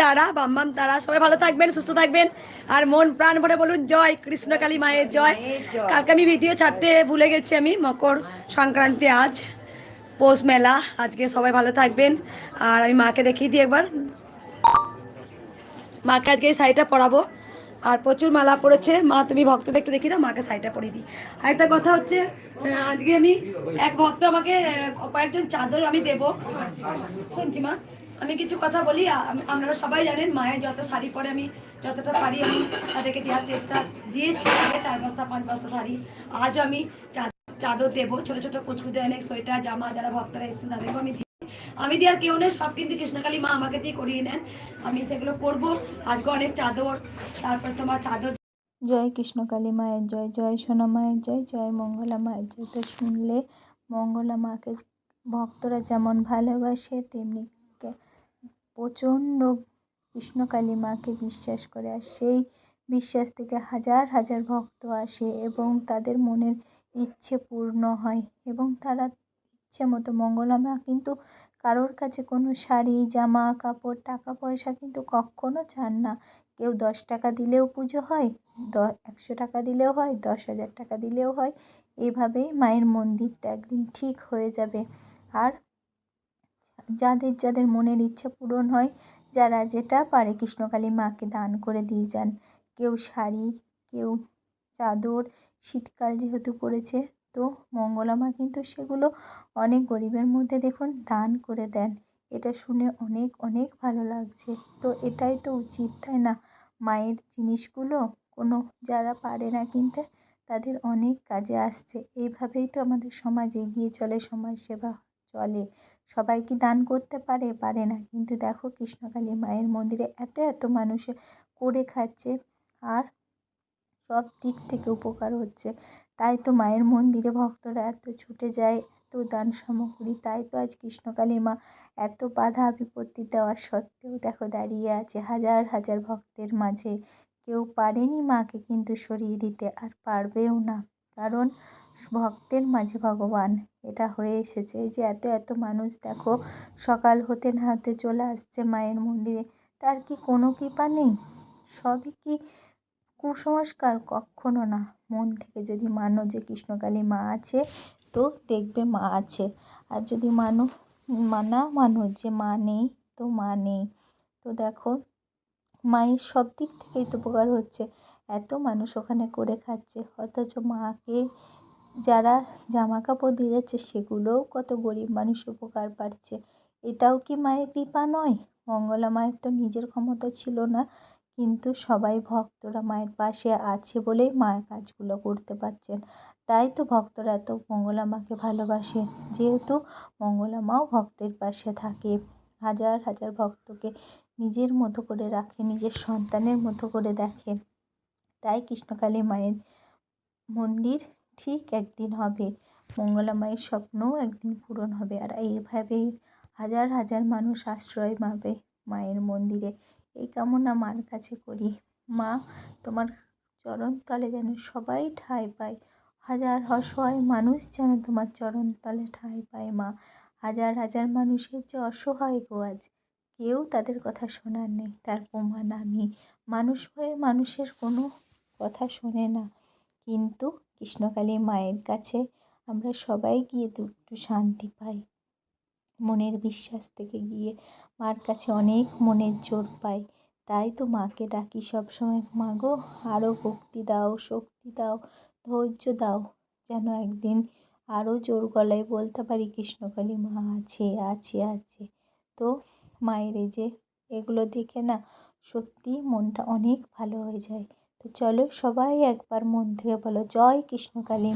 তারা বাম্মাম তারা সবাই ভালো থাকবেন সুস্থ থাকবেন। আর মন প্রাণ ভরে বলুন জয় কৃষ্ণকালী মায়ের জয়। কালকে আমি ভিডিও ছাড়তে ভুলে গেছি আমি মকর সংক্রান্তি আজ পৌষ মেলা আজকে সবাই ভালো থাকবেন। আর আমি মাকে দেখিয়ে দিই একবার। মাকে আজকে এই শাড়িটা পরাবো। আর প্রচুর মালা পড়েছে। মা তুমি ভক্তদের একটু দেখি দাও মাকে শাড়িটা পরিয়ে দিই। আর একটা কথা হচ্ছে আজকে আমি এক ভক্ত আমাকে কয়েকজন চাদর আমি দেবো। শুনছি মা। আমি কিছু কথা বলি আপনারা সবাই জানেন মায়ের যত শাড়ি পরে আমি, যতটা পারি আমি তাদেরকে দেওয়ার চেষ্টা দিয়েছি চার বস্তা, পাঁচ বস্তা শাড়ি। আজও আমি চাদর দেবো, ছোটো ছোটো কুচকুচে অনেক সোয়েটার, জামা যারা ভক্তরা এসেছেন তাদেরকেও আমি আমি দিয়ে আর কেউ নেই, সব কিন্তু কৃষ্ণকালী মা আমাকে দিয়ে করিয়ে নেন। আমি সেগুলো করব, আজকে অনেক চাদর, তারপর তোমার চাদর জয় কৃষ্ণকালী মায়ের জয় জয় সোনা মায়ের জয় জয় মঙ্গলা মায়ের জয় তো শুনলে মঙ্গলা মাকে ভক্তরা যেমন ভালোবাসে, তেমনি প্রচণ্ড কৃষ্ণকালী মাকে বিশ্বাস করে। আর সেই বিশ্বাস থেকে হাজার হাজার ভক্ত আসে এবং তাদের মনের ইচ্ছে পূর্ণ হয় এবং তারা ইচ্ছে মতো মঙ্গলা মা কিন্তু কারোর কাছে কোনো শাড়ি, জামা, কাপড়, টাকা পয়সা কিন্তু কখনো চান না। কেউ দশ টাকা দিলেও পুজো হয়, দ, একশো টাকা দিলেও হয়, দশ হাজার টাকা দিলেও হয়। এভাবেই মায়ের মন্দিরটা একদিন ঠিক হয়ে যাবে। আর যাদের যাদের মনের ইচ্ছা পূরণ হয়, যারা যেটা পারে কৃষ্ণকালী মাকে দান করে দিয়ে যান। কেউ শাড়ি, কেউ চাদর, শীতকাল যেহেতু পড়েছে, তো মঙ্গলা মা কিন্তু সেগুলো অনেক গরিবের মধ্যে দেখুন দান করে দেন। এটা শুনে অনেক অনেক ভালো লাগছে। তো এটাই তো উচিত, তাই না? মায়ের জিনিসগুলো কোনো যারা পারে না কিনতে, তাদের অনেক কাজে আসছে। এইভাবেই তো আমাদের সমাজ এগিয়ে চলে সমাজ সেবা চলে। সবাই কি দান করতে পারে? পারে না। কিন্তু দেখো কৃষ্ণকালী মায়ের মন্দিরে এত এত মানুষে করে খাচ্ছে আর সব দিক থেকে উপকার হচ্ছে। তাই তো মায়ের মন্দিরে ভক্তরা এত ছুটে যায়, এত দান সামগ্রী, তাই তো আজ কৃষ্ণকালী মা এত বাধা বিপত্তি দেওয়ার সত্ত্বেও দেখো দাঁড়িয়ে আছে হাজার হাজার ভক্তের মাঝে। কেউ পারেনি মাকে কিন্তু সরিয়ে দিতে, আর পারবেও না। কারণ ভক্তের মাঝে ভগবান, এটা হয়ে এসেছে। এই যে এত এত মানুষ দেখো, সকাল হতে না হতে চলে আসছে মায়ের মন্দিরে। তার কি কোনো কৃপা নেই? সবই কি কুসংস্কার? কক্ষনো না। মন থেকে যদি মানো যে কৃষ্ণকালী মা আছে, তো দেখবে মা আছে। আর যদি মানো না মানো যে মা নেই, তো মা নেই। তো দেখো, মায়ের সব দিক থেকেই তো উপকার হচ্ছে। এত মানুষ ওখানে করে খাচ্ছে। অথচ মাকে যারা জামা কাপড় দিয়ে যাচ্ছে, সেগুলোও কত গরিব মানুষ উপকার পাচ্ছে। এটাও কি মায়ের কৃপা নয়? মঙ্গলা মায়ের তো নিজের ক্ষমতা ছিল না, কিন্তু সবাই ভক্তরা মায়ের পাশে আছে বলেই মা কাজগুলো করতে পারছেন। তাই তো ভক্তরা এত মঙ্গলা মাকে ভালোবাসে। যেহেতু মঙ্গলা মাও ভক্তের পাশে থাকে। হাজার হাজার ভক্তকে নিজের মতো করে রাখে, নিজের সন্তানের মতো করে দেখে। তাই কৃষ্ণকালী মায়ের মন্দির ঠিক একদিন হবে। মঙ্গলা মায়ের স্বপ্নও একদিন পূরণ হবে। আর এইভাবেই হাজার হাজার মানুষ আশ্রয় পাবে মায়ের মন্দিরে। এই কামনা মার কাছে করি। মা, তোমার চরণতলে যেন সবাই ঠাঁই পায়। হাজার অসহায় মানুষ যেন তোমার চরণতলে ঠাঁই পায় মা। হাজার হাজার মানুষের যে অসহায় গো আজ, কেউ তাদের কথা শোনার নেই। তার প্রমাণ আমি। মানুষ হয়ে মানুষের কোনো কথা শোনে না। কিন্তু কৃষ্ণকালী মায়ের কাছে আমরা সবাই গিয়ে একটু শান্তি পাই। মনের বিশ্বাস থেকে গিয়ে মার কাছে অনেক মনের জোর পাই। তাই তো মাকে ডাকি সবসময়, মা গো আরও ভক্তি দাও, শক্তি দাও, ধৈর্য দাও। যেন একদিন আরও জোর গলায় বলতে পারি, কৃষ্ণকালী মা আছে আছে আছে। তো মায়ের এই যে এগুলো দেখে না সত্যিই মনটা অনেক ভালো হয়ে যায়। তো চলো সবাই একবার মন থেকে বলো জয় কৃষ্ণকালী।